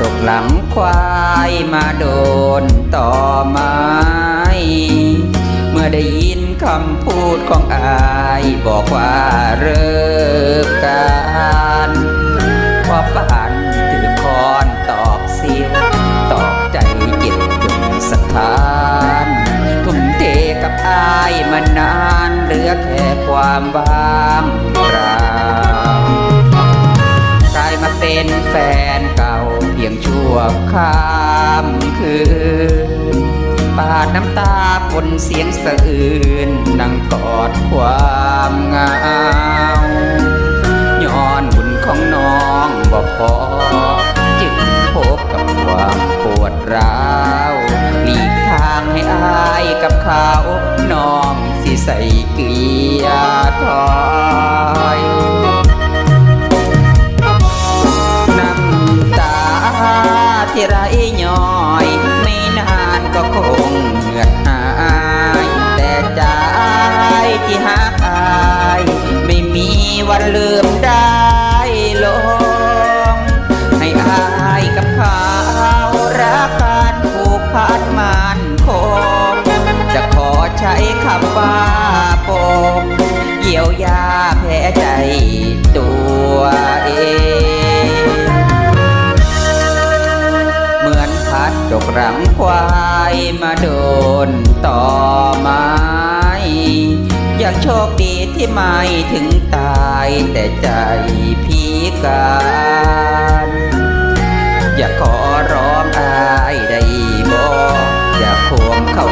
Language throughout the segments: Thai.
ตกหลังควายมาโดนต่อไม้ เมื่อได้ยินคำพูดของอายบอกว่าเลิกกันพอปานถือคอนตอกสิวตอกใจเจ็บจนสถานทุ่มเทกับอายมานานเหลือแค่ความว่างเปล่ากลายมาเป็นแฟน พียงชั่วข้ามคืนปาดน้ำตาปนเสียงสะอื้นนั่งกอดความเงาย้อนบุญของน้องบอกพอ จึงพบกับความปวดร้าวหลีกทางให้อายกับเขาน้องสิใส่เกียร์ถอย ที่ไรย้อยไม่นานก็คงเหือหายแต่ใจที่หักอายไม่มีวันลืมได้ลง ให้อายกับเขารักกันผูกพันมันคงจะขอใช้คำว่าปมเยียวยาแผลใจ รังควายมาโดนต่อไม้อยากโชคดีที่ไม่ถึงตายแต่ใจพิการอยากขอร้องอายได้บอกอย่าควงเขา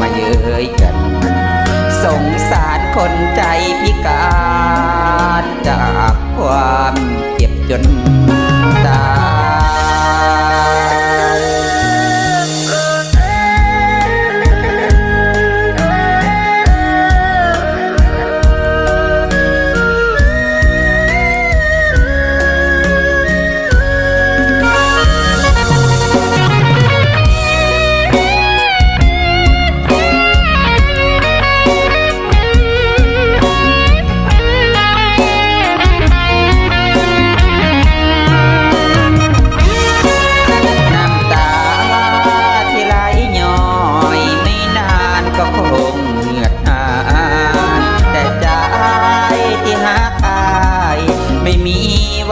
มาเย้ยกัน สงสารคนใจพิการจากความเจ็บจนตาย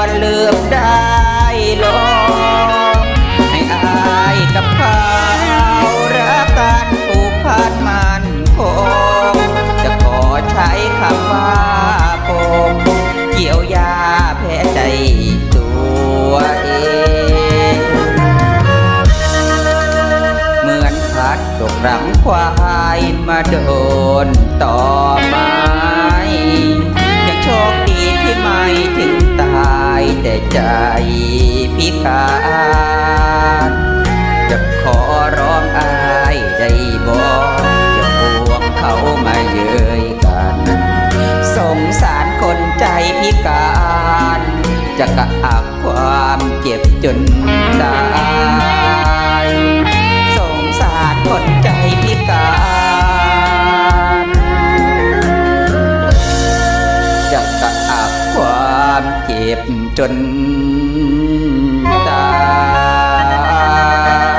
วันลืมได้ลงให้อายกับเขารักกันผูกพันมันคงจะขอใช้คำว่าปมเกี่ยวยาแผลใจตัวเองเหมือนพัดตกรังควายมาโดนต่อไแต่ใจพิการจะขอร้องอายได้บอกจะพวงเขามาเย้ยกัน สงสารคนใจพิการ จะกระอักความเจ็บจนตายสงสารคนใจพิการจะกระ ความเจ็บจนตาย